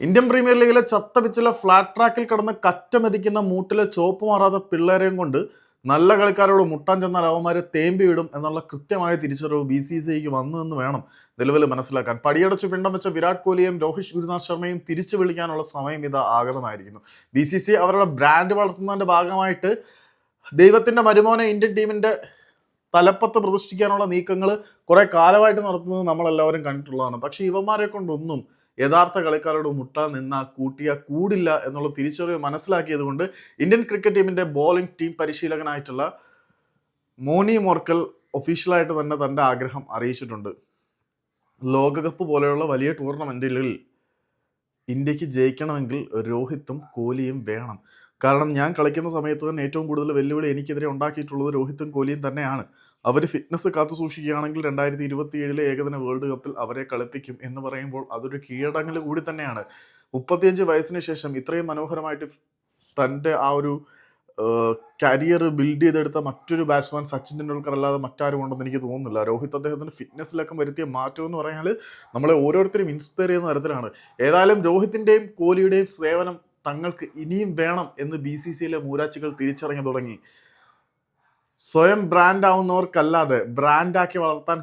Indian premier ലീഗിലെ ചത്ത പിച്ചിലെ flat ട്രാക്കിൽ കിടന്ന് കറ്റമെതിക്കുന്ന മൂട്ടിലെ ചോപ്പ് മാറാത്ത പിള്ളേരെയും കൊണ്ട് നല്ല കളിക്കാരോട് മുട്ടാൻ ചെന്നാൽ അവന്മാരെ തേമ്പി വിടും എന്നുള്ള കൃത്യമായ തിരിച്ചറിവ് ബി സി സി ഐക്ക് വന്നു എന്ന് വേണം നിലവിൽ മനസ്സിലാക്കാൻ. പടിയടച്ച് പിണ്ടം വെച്ച വിരാട് കോഹ്ലിയും രോഹിത് ഗുരുനാഥ് ശർമ്മയും തിരിച്ചു വിളിക്കാനുള്ള സമയം ഇത് ആഗതമായിരിക്കുന്നു. ബി സി സി അവരുടെ ബ്രാൻഡ് വളർത്തുന്നതിന്റെ ഭാഗമായിട്ട് ദൈവത്തിന്റെ മരുമോനെ ഇന്ത്യൻ ടീമിന്റെ തലപ്പത്ത് പ്രതിഷ്ഠിക്കാനുള്ള നീക്കങ്ങൾ കുറേ കാലമായിട്ട് നടത്തുന്നത് നമ്മളെല്ലാവരും കണ്ടിട്ടുള്ളതാണ്. പക്ഷേ ഇവന്മാരെ കൊണ്ടൊന്നും യഥാർത്ഥ കളിക്കാരോട് മുട്ട നിന്ന കൂട്ടിയ കൂടില്ല എന്നുള്ള തിരിച്ചറിവ് മനസ്സിലാക്കിയത് കൊണ്ട് ഇന്ത്യൻ ക്രിക്കറ്റ് ടീമിന്റെ ബോളിംഗ് ടീം പരിശീലകനായിട്ടുള്ള മോനി മോർക്കൽ ഒഫീഷ്യലായിട്ട് തന്നെ തന്റെ ആഗ്രഹം അറിയിച്ചിട്ടുണ്ട്. ലോകകപ്പ് പോലെയുള്ള വലിയ ടൂർണമെന്റുകളിൽ ഇന്ത്യയ്ക്ക് ജയിക്കണമെങ്കിൽ രോഹിത്തും കോഹ്ലിയും വേണം. കാരണം ഞാൻ കളിക്കുന്ന സമയത്ത് തന്നെ ഏറ്റവും കൂടുതൽ വെല്ലുവിളി എനിക്കെതിരെ ഉണ്ടാക്കിയിട്ടുള്ളത് രോഹിത്തും കോഹ്ലിയും തന്നെയാണ്. അവർ ഫിറ്റ്നസ് കാത്തു സൂക്ഷിക്കുകയാണെങ്കിൽ രണ്ടായിരത്തി ഇരുപത്തി ഏഴിലെ ഏകദിന വേൾഡ് കപ്പിൽ അവരെ കളിപ്പിക്കും എന്ന് പറയുമ്പോൾ അതൊരു കീഴടങ്ങൽ കൂടി തന്നെയാണ്. മുപ്പത്തിയഞ്ച് വയസ്സിന് ശേഷം ഇത്രയും മനോഹരമായിട്ട് തന്റെ ആ ഒരു കരിയർ ബിൽഡ് ചെയ്തെടുത്ത മറ്റൊരു ബാറ്റ്സ്മാൻ സച്ചിൻ ടെണ്ടുൽക്കർ അല്ലാതെ മറ്റാരും ഉണ്ടെന്ന് എനിക്ക് തോന്നുന്നില്ല. രോഹിത് അദ്ദേഹത്തിന് ഫിറ്റ്നസ്സിലൊക്കെ വരുത്തിയ മാറ്റം എന്ന് പറഞ്ഞാൽ നമ്മളെ ഓരോരുത്തരും ഇൻസ്പയർ ചെയ്യുന്ന തരത്തിലാണ്. ഏതായാലും രോഹിത്തിന്റെയും കോഹ്ലിയുടെയും സേവനം തങ്ങൾക്ക് ഇനിയും വേണം എന്ന് ബി സി സിയിലെ മൂരാച്ചികൾ തിരിച്ചറിഞ്ഞു തുടങ്ങി. സ്വയം ബ്രാൻഡ് ആവുന്നവർക്കല്ലാതെ ബ്രാൻഡാക്കി വളർത്താൻ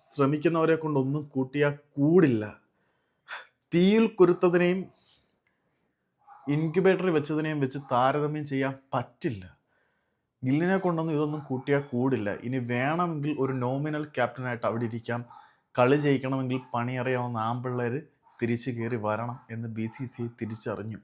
ശ്രമിക്കുന്നവരെ കൊണ്ടൊന്നും കൂട്ടിയാൽ കൂടില്ല. തീയിൽ കുരുത്തതിനെയും ഇൻക്യുബേറ്ററിൽ വെച്ചതിനെയും വെച്ച് താരതമ്യം ചെയ്യാൻ പറ്റില്ല. ഗില്ലിനെ കൊണ്ടൊന്നും ഇതൊന്നും കൂട്ടിയാൽ കൂടില്ല. ഇനി വേണമെങ്കിൽ ഒരു നോമിനൽ ക്യാപ്റ്റനായിട്ട് അവിടെ ഇരിക്കാം. കളി ജയിക്കണമെങ്കിൽ പണിയറിയാവുന്ന ആമ്പിള്ളേർ തിരിച്ചു കയറി വരണം എന്ന് ബി സി സി തിരിച്ചറിഞ്ഞു.